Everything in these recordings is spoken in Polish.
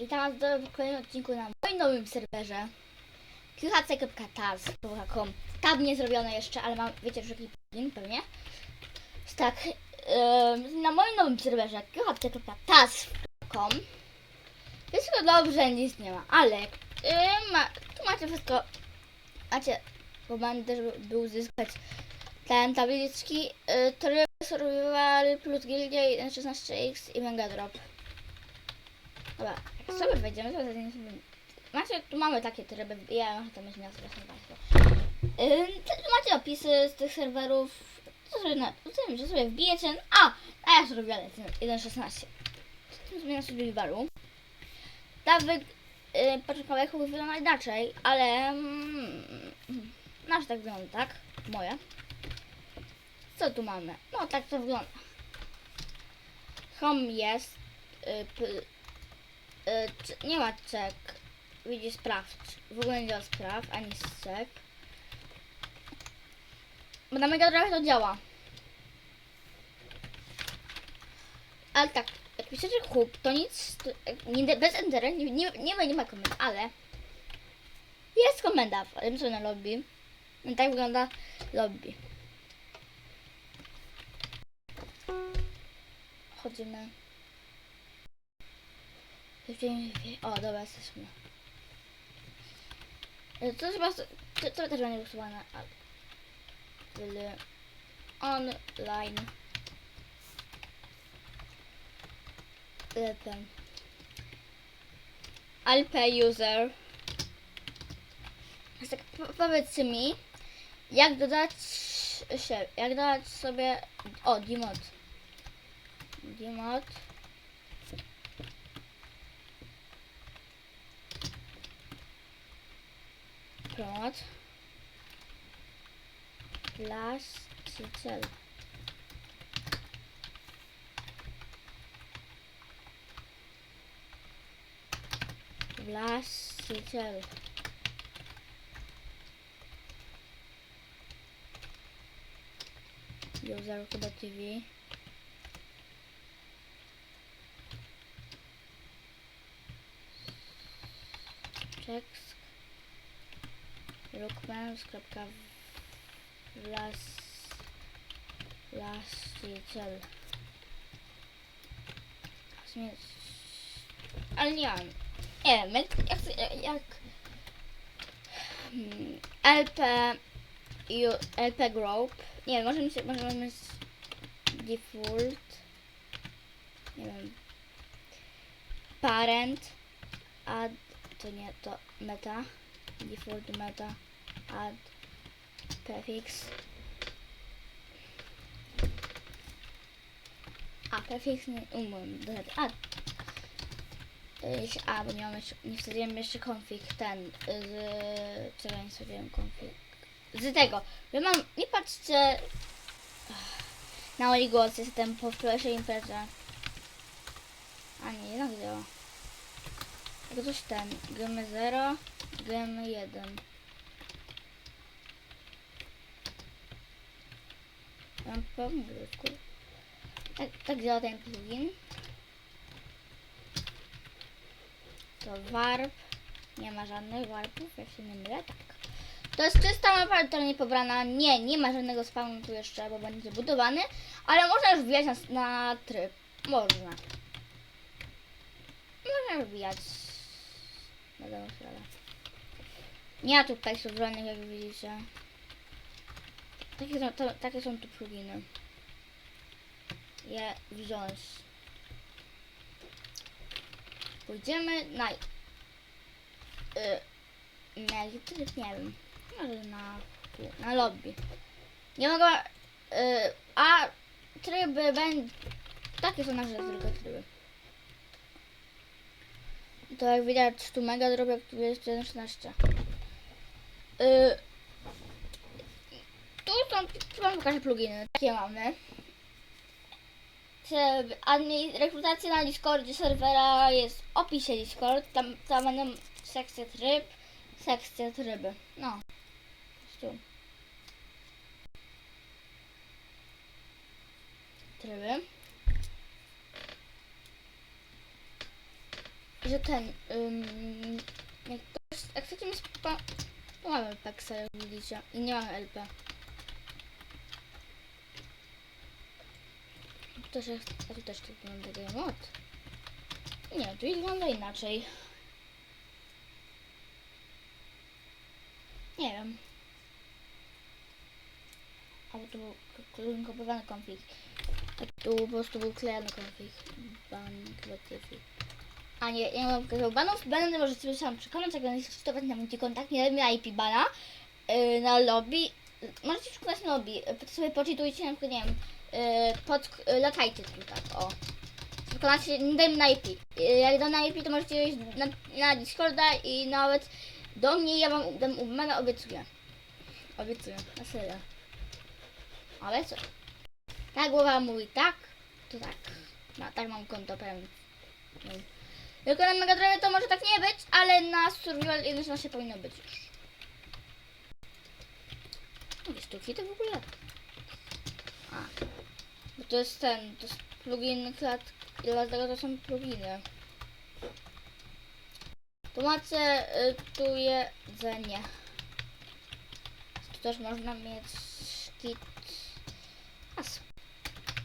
Witam was w kolejnym odcinku na moim nowym serwerze. Qhc.taz.com Tab nie zrobione jeszcze, ale mam, wiecie, że jaki plugin pewnie. Tak, em, na moim nowym serwerze qhc.taz.com Wszystko dobrze, nic nie ma, ale em, ma, tu macie wszystko. Macie komandę, żeby uzyskać ten tabliczki y, tryb survival plus gildia 1.16x i mega drop. Dobra, sobie wejdziemy, to sobie... Macie, tu mamy takie tryby, ja może to będzie miasto właśnie Państwo. Tu macie opisy z tych serwerów, co sobie, na, co sobie, sobie wbijecie, a, a ja sobie robię ten 1.16. Tu zmieniam sobie wybaru. Ta wy, yy, początkowa wygląda inaczej, ale mm, nasz tak wygląda, tak? Moje. Co tu mamy? No tak to wygląda. Home jest, y, p, Y, nie ma czek. Widzisz, sprawdź. W ogóle nie działa spraw, ani z czek. Bo na Mega Drive to działa. Ale tak, jak piszecie hub, to nic, to, nie, bez entera nie, nie, nie, nie ma komend, ale jest komenda, ale sobie na lobby. No tak wygląda lobby. Chodzimy. O, dobra, jesteśmy. E, To chyba, to, to też będzie ale- Tyle. Online. Ten. Alpe user. Więc tak, po- powiedzcie mi, jak dodać się, jak dodać sobie, o, Dimod. Dimod. dot last itself last itself user TV checks Sumie- Ale nie mam. Nie wiem, jak, jak, jak hmm, LP LP Group. Nie możemy się, możemy default. Nie wiem. Parent. Add. To nie, to meta. Default meta. Add. Prefix. A, prefix nie umiem dodać. A, Yy, A, bo nie mam jeszcze, nie wstawiłem jeszcze config ten z... Czego nie wstawiłem config? Z tego. Ja mam, nie patrzcie na mój głos, jestem po wczorajszej imprezie. A nie, jednak działa. Jak coś ten, GM0, GM1. Mam. Tak, tak działa ten plugin. To warp. Nie ma żadnych warpów, jak się nie mylę, tak. To jest czysta mapa, która nie pobrana. Nie, nie ma żadnego spawnu tu jeszcze, bo będzie budowany. Ale można już wbijać na, na tryb. Można. Można wbijać. Dobrą sprawę. Nie ma tu tekstów żadnych, jak widzicie. Takie są, to, takie są tu pluginy. Je wziąć. Pójdziemy na... Y, na tryb? Nie wiem. Może na... Na lobby. Nie mogę... Y, a tryby będą... Takie są nasze tylko tryby. To jak widać tu mega drop, jak tu jest 1.16. Y, są... Tu mam pokażę pluginy. Takie mamy. Rekrutacja na Discordzie serwera jest w opisie Discord. Tam, tam będą sekcje tryb, sekcje tryby. No. Tu. Tryby. że ten, ym, jak, ktoś, jak chcecie mi mamy Pexa, jak widzicie, i nie mamy LP. Tu też jest, a tu też tak wygląda mod. Nie, tu wygląda inaczej. Nie wiem. Albo tu był klinkowany konfig. A tu po prostu był klejony konfig. Ban creative. A nie, ja mam pokazał banów. Bany możecie sobie sam przekonać, jak będziecie stosować na multikontakt. Nie wiem, IP bana yy, na lobby. Możecie przekonać na lobby. To sobie poczytujcie na przykład, nie wiem, pod, yy, latajcie tu tak, o. Przekonacie, nie dajmy na IP. Yy, jak dam na IP, to możecie iść na, na Discorda i nawet do mnie ja wam dam ubana, obiecuję. Obiecuję, na serio. Ale co? Ta głowa mówi tak, to tak. No, tak mam konto pewnie. Tylko na Mega Drive to może tak nie być, ale na Survival 1.16 powinno być już. Jakie sztuki to w ogóle? A, bo to jest ten, to jest plugin klat, dlatego to są pluginy. Tu macie y, tu jedzenie. Tu też można mieć kit. A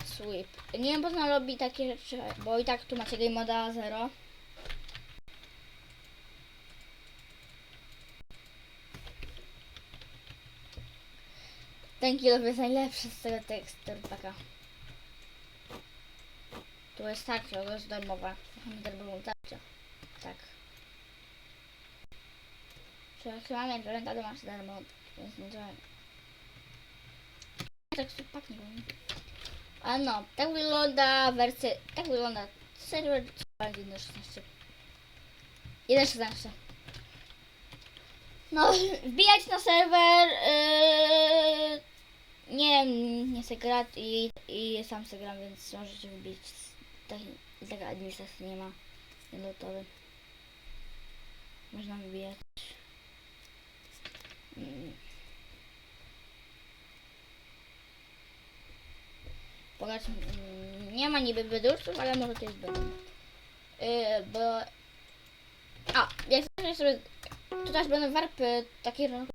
sweep. Nie wiem, co robi takie rzeczy, bo i tak tu macie game moda 0. Ten kilo jest najlepszy z tego teksturpaka. Tu jest tak, to jest darmowa. Mamy darmową tarczę. Tak. Czy jak mam internet, to masz darmo, więc nie działają. Teksturpak nie wiem. A no, tak wygląda wersja, tak wygląda serwer 1.16. 1.16. No, wbijać na serwer, yy, nie nie chcę i, i sam se więc możecie wbić. Tak, taka administracja nie ma, nielotowy. Można wybijać. Mm. Pogać, mm, nie ma niby wydłużców, ale może to jest będą. Yy, bo... A, jak sobie... Tu też będą warpy takie...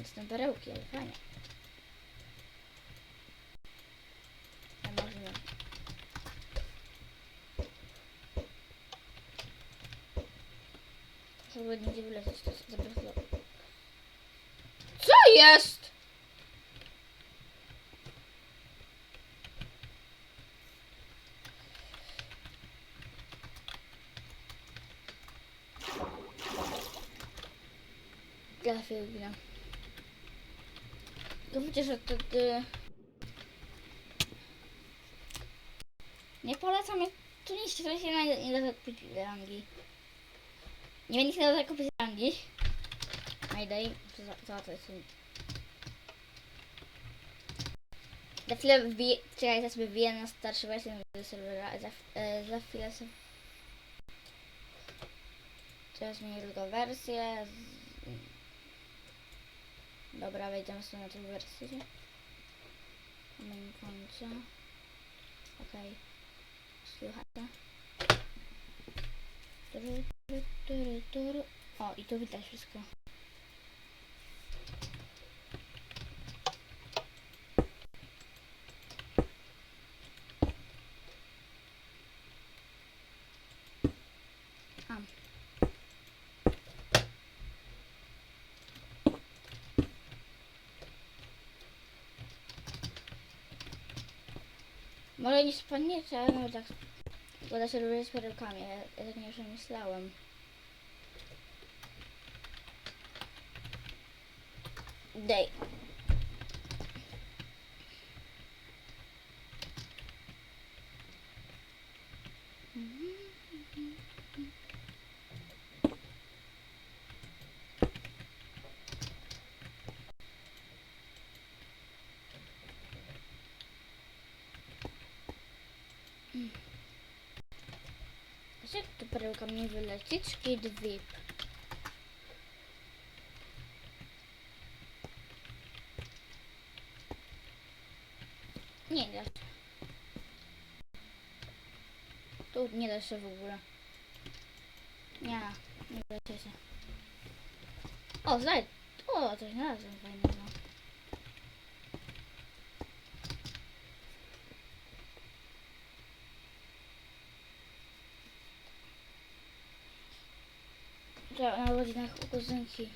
A, jestem perełki, ale fajnie. Ja może nie. Żeby nigdzie wylecieć, to zabezpieczone. Co jest? Ja chwilę ginę. To przecież to ty... Nie polecam, jak tu nic się nie, nie da zakupić rangi. Nie się da zakupić rangi. Mayday, to jest? Za chwilę wbiję, czekaj, ja sobie wbiję na starszy wersję do serwera, za, e, za chwilę sobie... Teraz zmienię tylko wersję. Z... Dobra, wejdziemy sobie na tę wersję. Na moim koncie. Okej. Słuchajcie. Tury, tury. O, i tu widać wszystko. A. Może nie spadniecie, ale no tak. Bo da się robić z perełkami, ja, tak nie przemyślałem. Dej. Wiesz, Jak tu perełka mi wylecieć? Kid VIP. Nie da. się. Tu nie da się w ogóle. Nie, nie da się. O, znajdź. O, coś znalazłem fajnego. Że na rodzinach u kuzynki.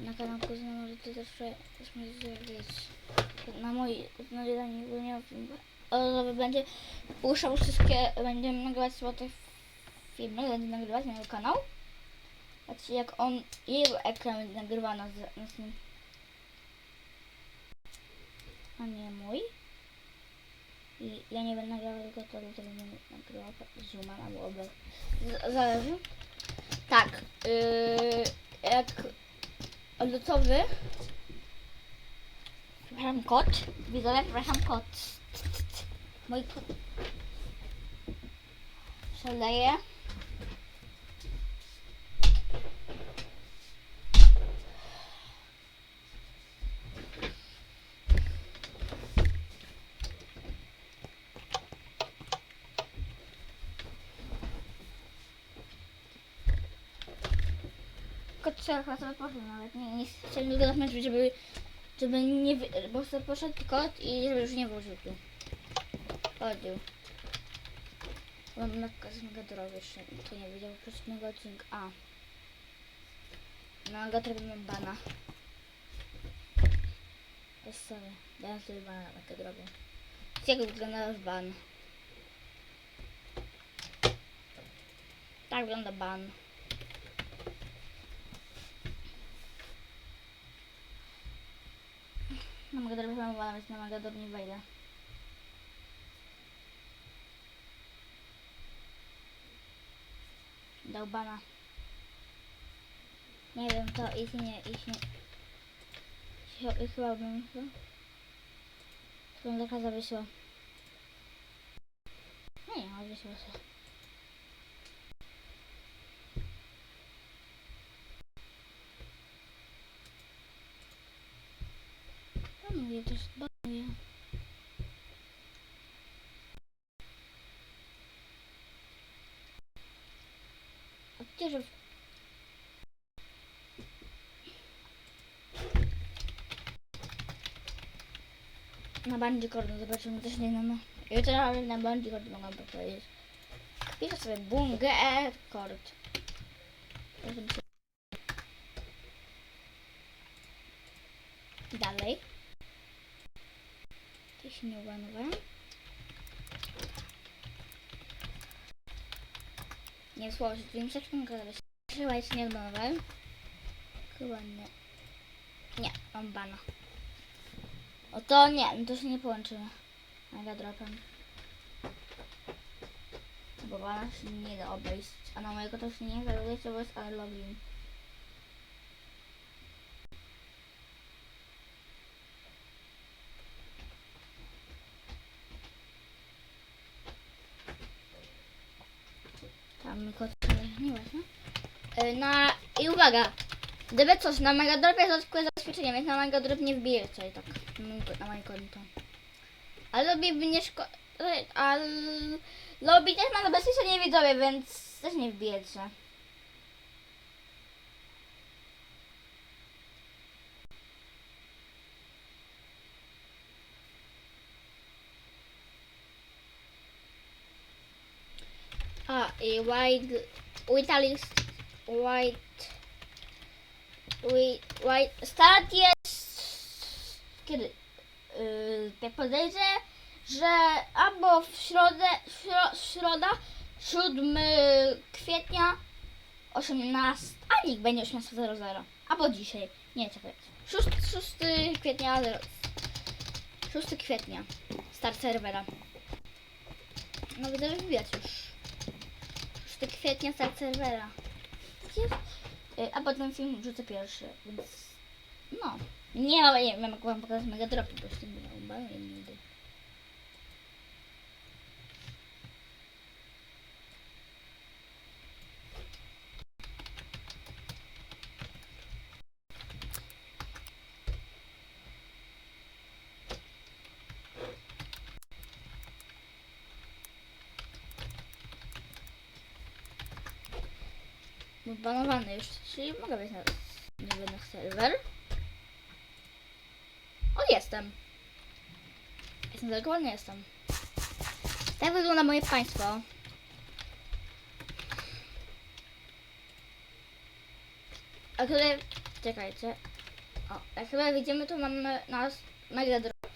Na kanał kuzyna może ty też, też możesz wiedzieć. Na moi, na jeden nie miał film. Ale będzie puszczał wszystkie, będziemy nagrywać sobie te filmy, będzie nagrywać na jego kanał. Patrzcie jak on, jego ekran będzie nagrywany na, z- na nim. A nie mój. I ja nie będę nagrywał tylko to, to będę nagrywał zooma albo obraz. Z- Zależy. Tak. Yy, jak odlotowy. Przepraszam, kot. Widzowie, przepraszam, kot. Mój kot. Szaleje. Sobie poszedł nawet. Nie, nie chciałem go zamknąć, żeby, żeby nie, bo sobie poszedł kot i żeby już nie wrócił tu. Chodził. Mam mega z Megadorowy jeszcze, to nie widział po prostu mego odcinka. A. Na Megadorowie mam bana. Jest sobie, dałem sobie bana na Megadorowie. Jak wygląda wasz ban? Tak wygląda ban. Bana, więc na Megador nie wejdę. Dał bana. Nie wiem, to ich nie, nie. Ch- Chyba bym chyba. Chyba taka zawiesiła. No nie, zawiesiła się. No mówię, to jest banuje. A gdzieże w Na bandzi kordu zobaczymy też nie no. Jutro ale na bandzi kordu mogę powiedzieć. Piszę sobie bunger kord. Dalej. Się nie. Nie słowo, że gadać. Chyba jeszcze nie ubanowałem. Chyba nie. Nie, mam bana. O to nie, no to się nie połączymy. Mega dropem. Bo bana się nie da obejść. A na mojego to się nie da obejść, bo jest login. Tam kot nieważne. Y, Na i uwaga! Gdyby coś, na Megadropie jest dodatkowe zabezpieczenie, więc na Megadrop nie wbiję coś tak ko- na moje konto. Ale lobby by nie szko... Ale lobby też ma zabezpieczenie widzowie, więc też nie wbijecie. A, i white... Whitelist... White... White... Start jest... Kiedy? Yy, jak podejrzę, że albo w środę... Śro, środa 7 kwietnia 18... A nikt będzie 18.00. Albo dzisiaj. Nie, czekaj. 6, 6 kwietnia... 0, 6 kwietnia. Start serwera. No widzę, że wbijać już. 6 kwietnia start serwera. Jest. Y, A potem film wrzucę pierwszy, więc no. Nie, nie wiem, jak wam pokazać mega dropi, bo z tym nie nigdy. Banowany już, czyli mogę wejść na serwer. O, jestem. Jestem dokładnie jestem. Tak wygląda moje państwo. A kiedy... Czekajcie. O, jak chyba widzimy, to mamy nasz mega drop.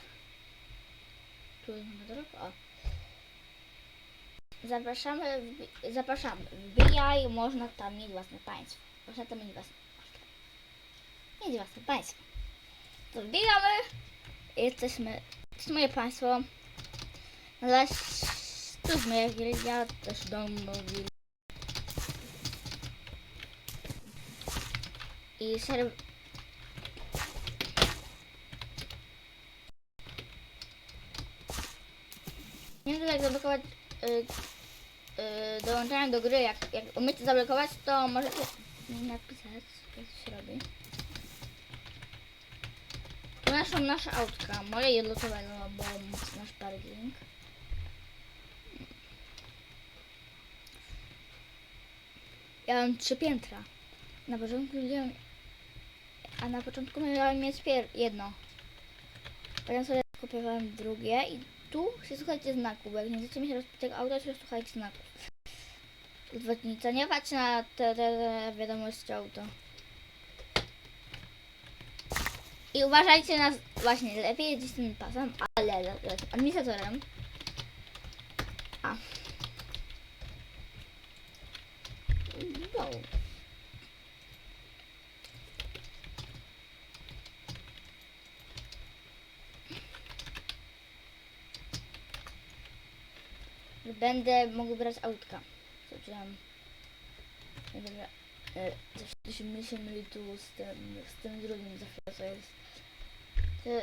Tu jest mega drop, o. Zapraszamy, zapraszamy. Wbijaj, można tam mieć własne państwo. Można tam mieć własne można Mieć własne państwo. To wbijamy. Jesteśmy, to jest moje państwo. Zaś, to jest moja gildia, też dom gildia. I serw... Nie wiem, jak zablokować y, dołączanie do gry. Jak, jak umiecie zablokować, to możecie mi napisać, jak się robi. Tu naszą nasze autka, moje jedlotowego, bo nasz parking. Ja mam trzy piętra. Na początku miałem, a na początku miałem mieć jedno. Potem sobie kupiowałem drugie i tu się słuchajcie znaku, bo jak nie chcecie mieć rozbitego auta, to słuchajcie znaków. Zwodnica, nie patrz na te, te, wiadomości auto. I uważajcie na, właśnie, lepiej jeździć tym pasem, ale le- le- administratorem. A. Wow. Będę mógł brać autka. Zobaczyłam. Nie wiem, e, coś się mi się myli tu z tym, z tym drugim za chwilę co jest. Ty...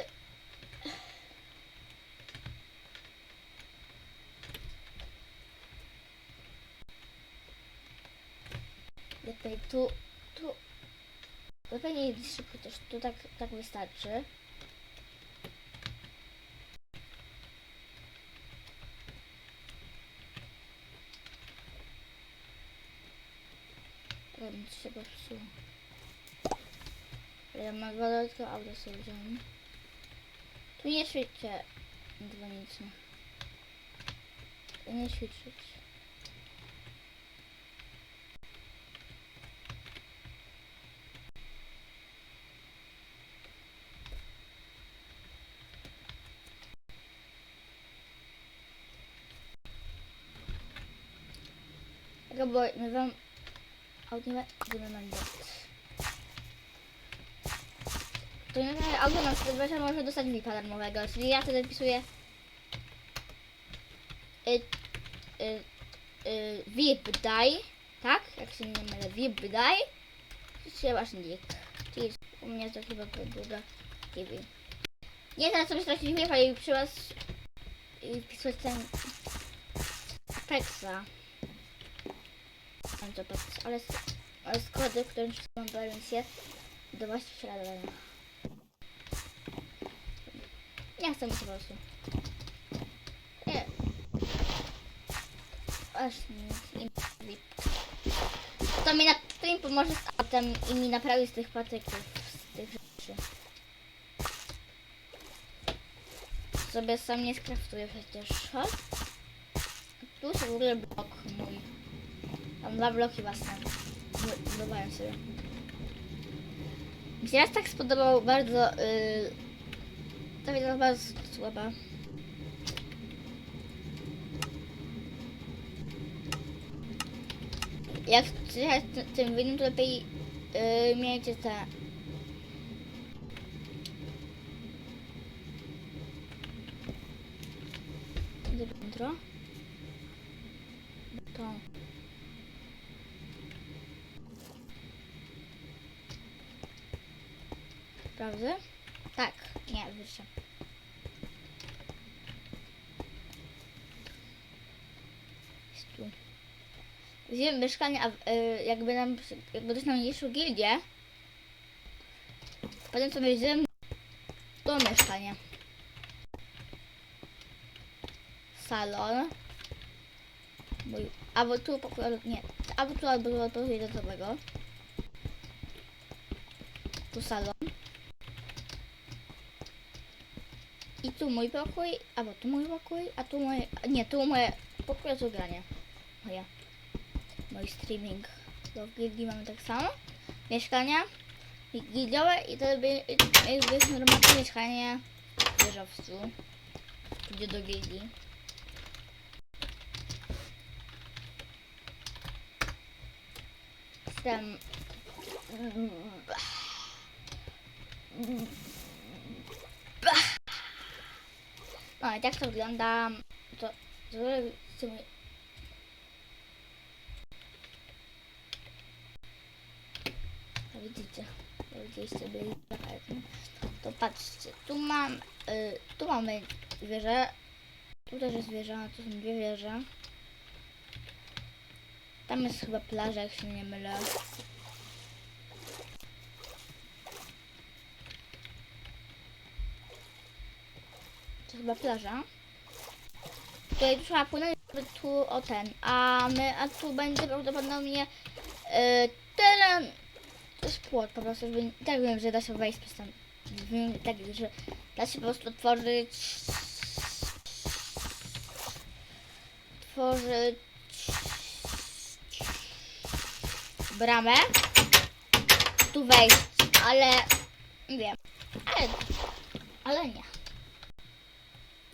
Lepiej tu, tu. Lepiej nie jeździć szybko, też tu tak, tak wystarczy. Ale mi się. Ale Ja mam dwa auto sobie wziąłem. Tu nie ćwiczcie dzwonicie. Tu nie. Tego bo my wam nie będziemy na nic. To nie wiem, auto na 120 może dostać VIPa darmowego, czyli ja wtedy wpisuję y, y, y, VIP daj, tak? Jak się nie mylę, VIP daj. Czy wasz nick. Czyli u mnie to chyba podługa TV. Nie teraz sobie stracić VIPa i przy was i wpisać ten Apexa. Mam to patrzeć, ale, z- ale z kody, którym mam balansję do właściciela. Nie chcę mi się po prostu. Nie. To mi, na, to mi pomoże z autem i mi naprawi z tych patyków, z tych rzeczy. Sobie sam nie skraftuję przecież. Chodź. Tu jest w ogóle blok mój. Mam dwa bloki własne. Budowałem sobie. Mi się raz tak spodobał bardzo. Yy, ta wideo bardzo słaba. Jak ty- tym winnym, to lepiej yy, miejcie te. Gdzie piętro? To. Tak, nie, wyższe. Jest tu. Wziąłem mieszkanie, a y, jakby nam, jakby ktoś nam nie gildię, potem sobie wziąłem to mieszkanie. Salon. mój, albo tu pokój, albo nie, albo tu, albo tu pokój do tego. Tu salon. I tu mój pokój, albo tu mój pokój, a tu moje, nie, tu moje pokój, a tu granie. Moja, mój streaming. Do gildii mamy tak samo. Mieszkania gildiowe i to jest normalne mieszkanie wieżowcu. Idzie do gildii. Jestem... No i tak to wygląda. To, to. To widzicie. Widzieliście sobie To patrzcie, tu mam, y, tu mamy wieżę. Tu też jest wieża, tu są dwie wieże. Tam jest chyba plaża, jak się nie mylę. To chyba plaża. Tutaj trzeba płynąć tu o ten, a my, a tu będzie prawdopodobnie y, teren, to jest płot po prostu, żeby, tak wiem, że da się wejść przez tam, tak, że da się po prostu otworzyć, otworzyć bramę, tu wejść, ale, nie wiem, ale, ale nie.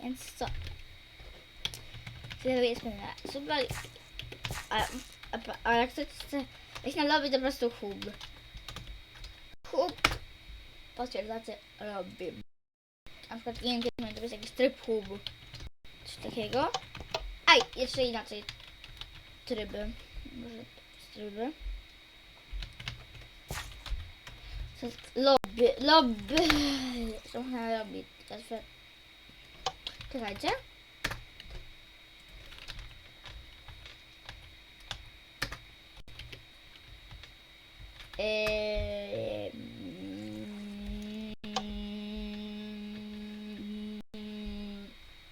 Więc co? Jest pewne. Super. A, a, a jak chcecie wejść na lobby, to po prostu hub. Hub. Potwierdzacie lobby. Na przykład nie to jest jakiś tryb hub. Coś takiego. Aj, jeszcze inaczej. Tryby. Może tryby. Lobby. Lobby. Trochę na lobby. Czekajcie. Eee, mm,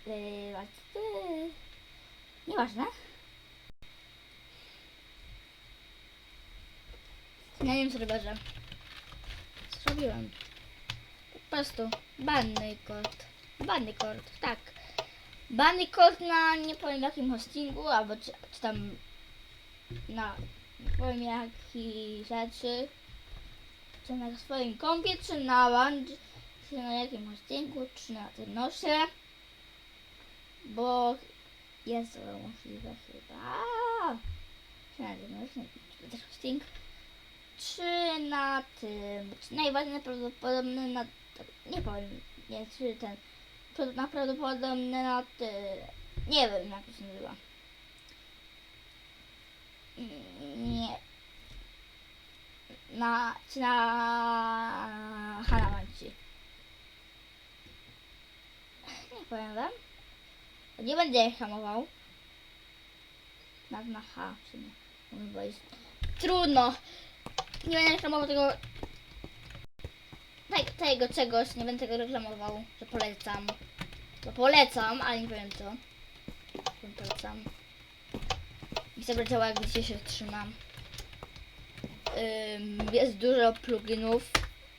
eee, eee, Nieważne. Na nim serwerze. Zrobiłem. Po prostu banny kod. Banny kod, tak. Banny kod na nie powiem jakim hostingu, albo czy, czy tam na nie powiem jakich rzeczy. Czy na swoim kompie, czy na łącz, czy na jakim hostingu, czy na tym nosie. Bo jest to możliwe chyba. Czy na tym nosie, czy też hosting. Czy na tym, czy najbardziej prawdopodobny na, nie powiem, nie, czy ten, pra- na prawdopodobny na ty, nie wiem jak to się nazywa. Nie. Na, czy na Hanamanci. Nie powiem wam. Nie będę hamował. Nawet na H w sumie. Bo jest trudno. Nie będę reklamował tego te- tego czegoś, nie będę tego reklamował, że polecam. Bo polecam, ale nie powiem co. Polecam. I działa jak dzisiaj się trzymam. Ym, jest dużo pluginów.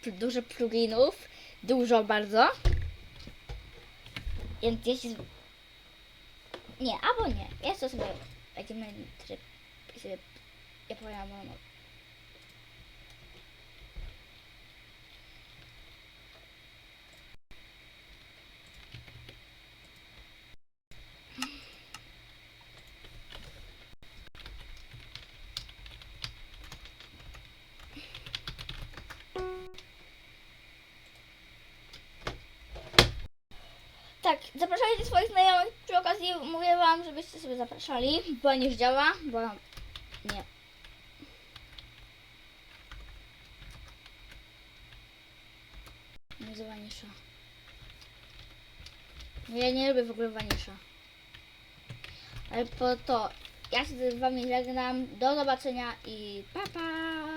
pl- Dużo pluginów. Dużo bardzo. Więc jeśli... Nie, albo nie. Ja to sobie będziemy tryb. sobie ja powiem, Tak, zapraszajcie swoich znajomych. Przy okazji mówię wam, żebyście sobie zapraszali, bo nie działa, bo nie. Nie za wanisza. No Ja nie lubię w ogóle wanisza. Ale po to, ja się z wami żegnam. Do zobaczenia i pa pa!